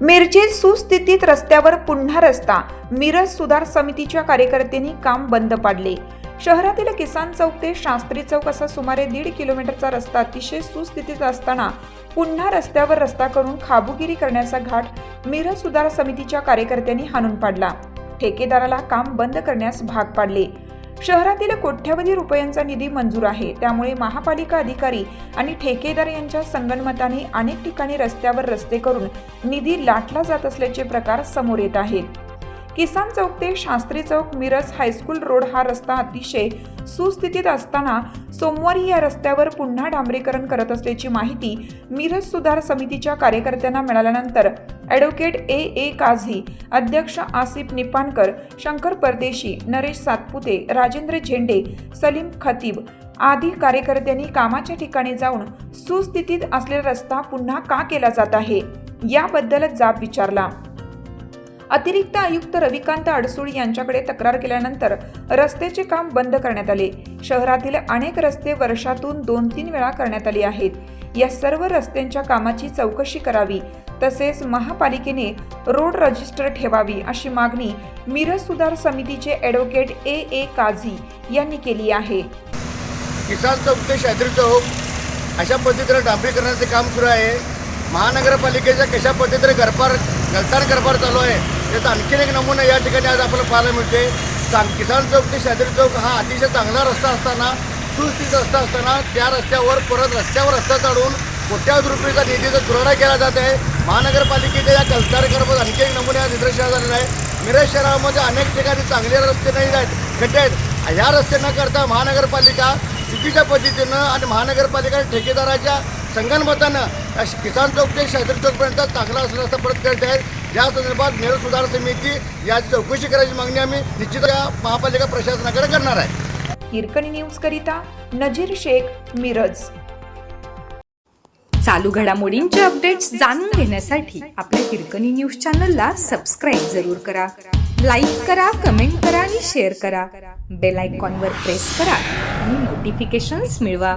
मिरजेत सुस्थितीत रस्त्यावर पुन्हा रस्ता. मिरज सुधार समितीच्या कार्यकर्त्यांनी काम बंद पाडले. शहरातील किसान चौक ते शास्त्री चौक असा सुमारे दीड किलोमीटरचा रस्ता अतिशय सुस्थितीत असताना पुन्हा रस्त्यावर रस्ता करून खाबुगिरी करण्याचा घाट मिरज सुधार समितीच्या कार्यकर्त्यांनी हाणून पाडला. ठेकेदाराला काम बंद करण्यास भाग पाडले. शहरातील कोट्यवधी रुपयांचा निधी मंजूर आहे. त्यामुळे महापालिका अधिकारी आणि ठेकेदार यांच्या संगनमताने अनेक ठिकाणी रस्त्यावर रस्ते करून निधी लाटला जात असल्याचे प्रकार समोर येत आहेत. किसान चौक ते Shastri Chowk Miraj high school road हा रस्ता अतिशय सुस्थितीत असताना सोमवारी या रस्त्यावर पुन्हा डांबरीकरण करत असल्याची माहिती मिरज सुधार समितीच्या कार्यकर्त्यांना मिळाल्यानंतर ॲडव्होकेट ए. ए. काझी अध्यक्ष आसिफ निपाणकर शंकर परदेशी नरेश सातपुते राजेंद्र झेंडे सलीम खतीब आदी कार्यकर्त्यांनी कामाच्या ठिकाणी जाऊन सुस्थितीत असलेला रस्ता पुन्हा का केला जात आहे? याबद्दलच जाब विचारला. अतिरिक्त आयुक्त रविकांत अडसूळ यांच्याकडे तक्रार केल्यानंतर रस्त्याचे काम बंद करण्यात आले. शहरातील अनेक रस्ते वर्षातून दोन तीन वेळा करण्यात आले आहेत. या सर्व रस्त्यांच्या कामाची चौकशी करावी तसेच महापालिकेने रोड रजिस्टर ठेवावी अशी मागणी मिरज सुधार समितीचे ॲडव्होकेट ए. ए. काझी यांनी केली आहे. किसान चौक ते चौक. अशा पद्धतीने डांबरीकरणाचे काम सुरू आहे. महानगरपालिकेच्या कशा पद्धतीने गरपार गलतान गरपार चालू आहे? त्याचा आणखीन एक नमुना या ठिकाणी आज आपल्याला पाहायला मिळते चांग किसान चौक ते शात्री चौक हा अतिशय चांगला रस्ता असताना सुस्थित रस्ता असताना त्या रस्त्यावर परत रस्त्यावर रस्ता काढून कोट्यावधी रुपयेचा निधीचा चुराडा केला जात आहे. महानगरपालिकेच्या या गलतार आणखी एक नमुना आज निदर्शनास झालेला आहे. मिरज शहरामध्ये अनेक ठिकाणी चांगले रस्ते नाही आहेत खड्डे आहेत. ह्या रस्ते न करता महानगरपालिका चुकीच्या पद्धतीनं आणि महानगरपालिका ठेकेदाराच्या संगणमतानं किसान चौक ते शास्त्री चौकपर्यंत चांगला असं रस्ता परत करत आहेत या संदर्भात नेहरू सुधार समिती याची चौकशी करायची मागणी आम्ही निश्चित महापालिका प्रशासनाकडे करणार आहे. हिरकणी न्यूज करिता नजीर शेख मिरज. चालू घडामोडींचे अपडेट्स जाणून घेण्यासाठी आपल्या हिरकणी न्यूज चॅनलला सबस्क्राईब जरूर करा. लाईक करा कमेंट करा आणि शेअर करा. बेल आयकॉनवर प्रेस करा आणि नोटिफिकेशन्स मिळवा.